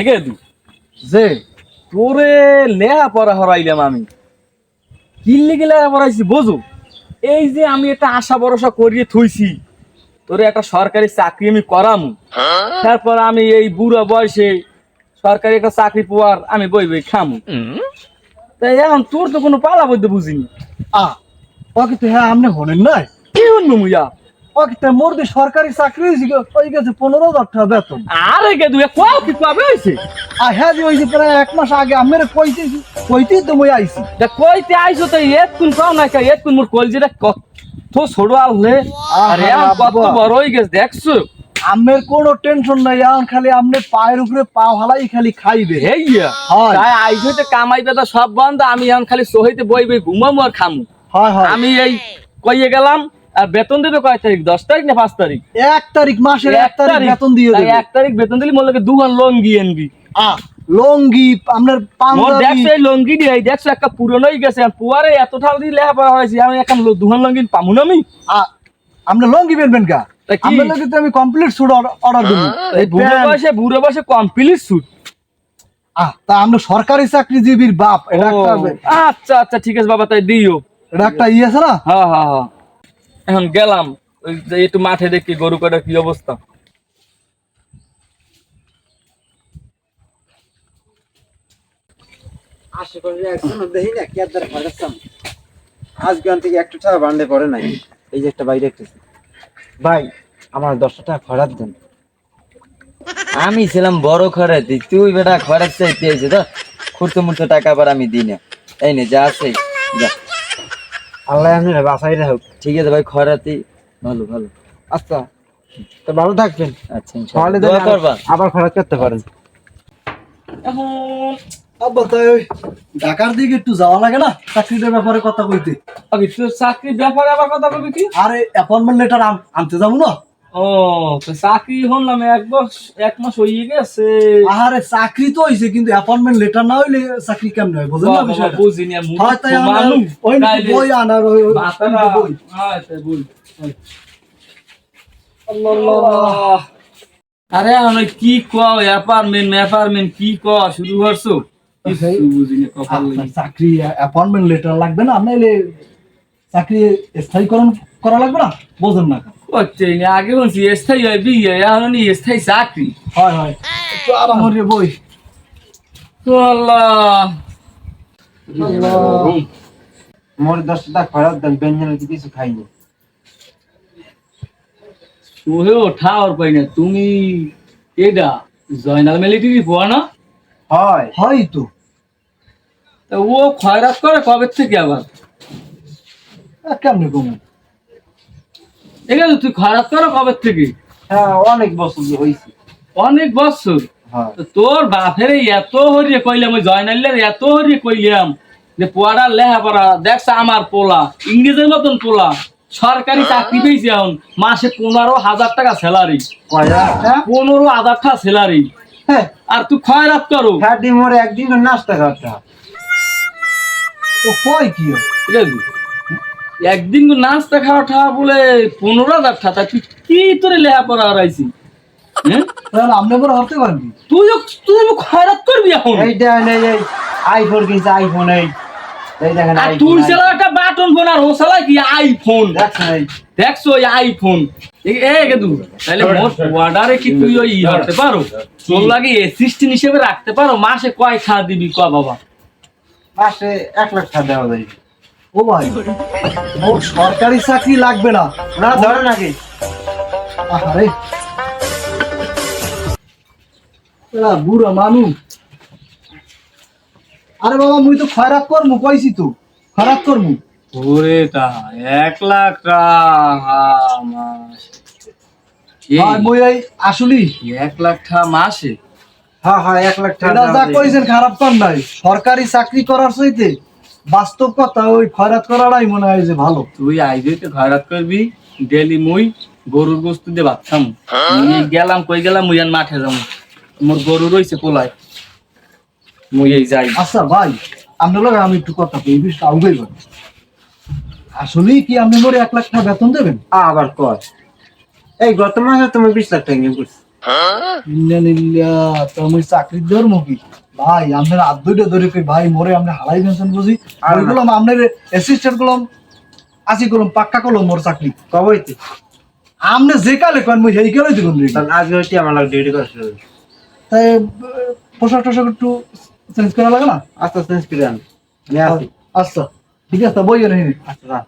এগে দু। যে তোরে লেহা পড়া হরাইলাম আমি। কিল্লি গেলে পড়াইছি বোঝো? এই যে আমি একটা আশা ভরসা করিয়ে থইছি তোরে একটা সরকারি চাকরি আমি করামু। তারপর আমি এই বুড়ো বয়সে সরকারি একটা চাকরি পাওয়ার আমি বই বই খামু। তাই এখন তোর তো কোনো পালা বলতে বুঝিনি। আ ওকে তো হ্যাঁ আপনি হনেন নাই। কি হন্য মুইয়া? ওকে সরকারি চাকরি হয়েছে ওই গেছে পনেরো হাজার টাকা বেতন। আরে গে দুয়ে কোয়াও কি পাবে হইছে আর হ্যাঁ যে হয়েছে প্রায় এক মাস আগে আমার কইতে কইতেই তো মই আইছি। দা কইতে আইছো তো কোন পাও না কা এত কোন মোর কলজিটা কত আরে কত বাবা। বড় হই গেছে দেখছ? আমের কোনো টেনশন নাই এখন খালি আমনে পায়ের উপরে পা হালাই খালি খাইবে। হেইয়া। তাই আইছো তো কামাই বেদা সব বন্ধ আমি এখন খালি সহিতে বই বই ঘুমামু আর খামু। হয় হয়। আমি এই কইয়ে গেলাম আর বেতন দেবে কয় তারিখ? দশ তারিখ না পাঁচ তারিখ? এক তারিখ মাসের এক তারিখ বেতন দিয়ে দেবে। এক তারিখ বেতন দিলে মনে লাগে দুহান লঙ্গি এনবি। আ লঙ্গি আপনার পাঞ্জাবি। দেখছ এই লঙ্গি দিয়ে দেখছ একটা পুরনোই গেছে। আর পুয়ারে এত ঠাল দিয়ে লেহা পড়া হয়েছে আমি এখন দুহান লঙ্গি পামু না আমি? আ, আমরা লঙ্গি বেনবেন কা? আমরা লোকে আমি কমপ্লিট সুট অর্ডার দেব। এই বুড়ো বয়সে বুড়ো বয়সে কমপ্লিট সুট আহ তা আমরা সরকারি চাকরিজীবীর বাপ এটা একটা আচ্ছা আচ্ছা ঠিক আছে বাবা তাই দিও। এটা একটা ইয়ে আছে না? হ্যাঁ হ্যাঁ হ্যাঁ। এখন গেলাম, ওই একটু মাঠে দেখি গরু কাটার কি অবস্থা। থেকে একটু টাকা পড়ে এই যে একটা বাইরে ভাই, আমার দশটা খরাত আমি ছিলাম বড় খরাতি, তুই বেটা খরচ চাইতে তো খুঁড়তে মুড়তে টাকা আবার আমি দিই না। এই নে, যা আছে, যা। আল্লাহ আপনার বাসাই হোক ঠিক আছে ভাই খরাতি ভালো ভালো। আচ্ছা তো ভালো থাকবেন। আচ্ছা সকালে দোয়া করবা। আবার- আবার খরচ করতে পারেন। এখন আব্বা তাই ঢাকার দিকে একটু যাওয়া লাগে না? চাকরিটার ব্যাপারে কথা কইতে। চাকরির ব্যাপারে আবার কথা বলবি কি? আরে অ্যাপয়েন্টমেন্ট লেটার আনতে যাব না? ও তো চাকরি হলাম এক বস এক মাস হয়ে গেছে। আরে চাকরি তো হইছে কিন্তু অ্যাপয়েন্টমেন্ট লেটার না হইলে চাকরি কেমন হয়? বুঝলেন না বিষয়টা। বুঝিনি ওই বই আনার ওই বই। হ্যাঁ, বই। আল্লাহ। আরে ওই কি কও অ্যাপার্টমেন্ট অ্যাপার্টমেন্ট কি ক শুরু করছ? বুঝিনি কপাল চাকরি অ্যাপয়েন্টমেন্ট লেটার লাগবে না? নাইলে চাকরি স্থায়ীকরণ করা লাগবে না? বোঝেন না করছেই না আগে বলছি স্থায়ী হয় বিয়ে এখন স্থায়ী চাকরি। হয় হয়। একটু আরাম হয়ে বই। তো আল্লাহ। মোর দশটা খরচ দেন ব্যঞ্জনের কিছু খাইনি সোহে ওঠা ওর পাই না তুমি এটা জয়নাল মিলিটারি পোয়া না? হয়। হয় তো। তা ও খয়রাত করে কবে থেকে আবার? কেমনে কমু? ঠিক আছে তুই খয়রাত করে কবে থেকে? হ্যাঁ অনেক বছর হয়েছে অনেক বছর? হ্যাঁ। তোর বাপের এত হরিয়ে কইলাম ওই জয়নালের এত হরিয়ে কইলাম যে পোয়াটা লেহা পড়া দেখছ আমার পোলা ইংরেজের মতন পোলা সরকারি চাকরি পেয়েছে এখন মাসে পনেরো হাজার টাকা স্যালারি। কয়টা পনেরো হাজার টাকা স্যালারি। হ্যাঁ। আর তুই খয়রাত করো? একদিন নাস্তা খাওয়াটা তো কয় কি? হয়? একদিন নাস্তা খাওয়া ঠাওয়া বলে পনেরো হাজার টাকা তুই কি তোরে লেহা পড়া হারাইছি? হ্যাঁ? তাহলে করে হতে পারবি। তুই খয়রাত করবি এখন? এইটা নেই এই আইফোন কিনছে আইফোন এই। এই আর তুই iPhone। একটা বাটন ফোন আর ও চালা কি আইফোন দেখছ ওই আইফোন এ- গেদু তাহলে অর্ডারে কি তুই ওই হতে পারো? তোর লাগে অ্যাসিস্ট্যান্ট হিসেবে রাখতে পারো মাসে কয় খা দিবি ক বাবা? মাসে এক লাখ টাকা দেওয়া যায়। ও ভাই সরকারি চাকরি লাগবে না। না আরে বুড়ো আরে বাবা মুই তো খয়রাত করমু কইছি তো। খয়রাত করমু। ওরে তা এক লাখ টাকা মাস। আর মুই এই আসলি। এক লাখ টাকা মাসে? হ্যাঁ হ্যাঁ এক লাখ টাকা যা কইছেন খারাপ কর নাই। সরকারি চাকরি করার চাইতে বাস্তব কথা ওই খয়রাত করাটাই মনে হয় যে ভালো। তুই আইবে তো খয়রাত করবি ডেলি মুই গরুর গোস্ত দিয়ে ভাত খাম। মুই গেলাম কই গেলাম মুই আর মাঠে যাব মোর গরু রইছে কোলায় মুই এই যাই। আচ্ছা ভাই আপনার লগে আমি একটু কথা কই এই বিষয়টা আউগাই আসলেই কি আপনি মোরে এক লাখ টাকা বেতন দেবেন? আবার কর এই গত মাসে তুমি বিশ লাখ টাকা ইনকাম করছি ইন্ডিয়া নিল্লা তো ভাই আপনার আর দুইটা ধরে কই ভাই মরে আমরা হালাই পেনশন বুঝি। আর। গুলাম আপনার অ্যাসিস্ট্যান্ট গুলাম আসি করলাম পাক্কা করলাম মোর চাকরি। কবইতে আপনি যে কালে কন মুই সেই কালে দিবেন রে আজকে হইতে আমার লাগে ডিউটি করা শুরু হবে। তাই পোশাক টোশাক একটু চেঞ্জ করা লাগে না? আস্তে আস্তে চেঞ্জ করে আন। আচ্ছা ঠিক আছে বই এনে আচ্ছা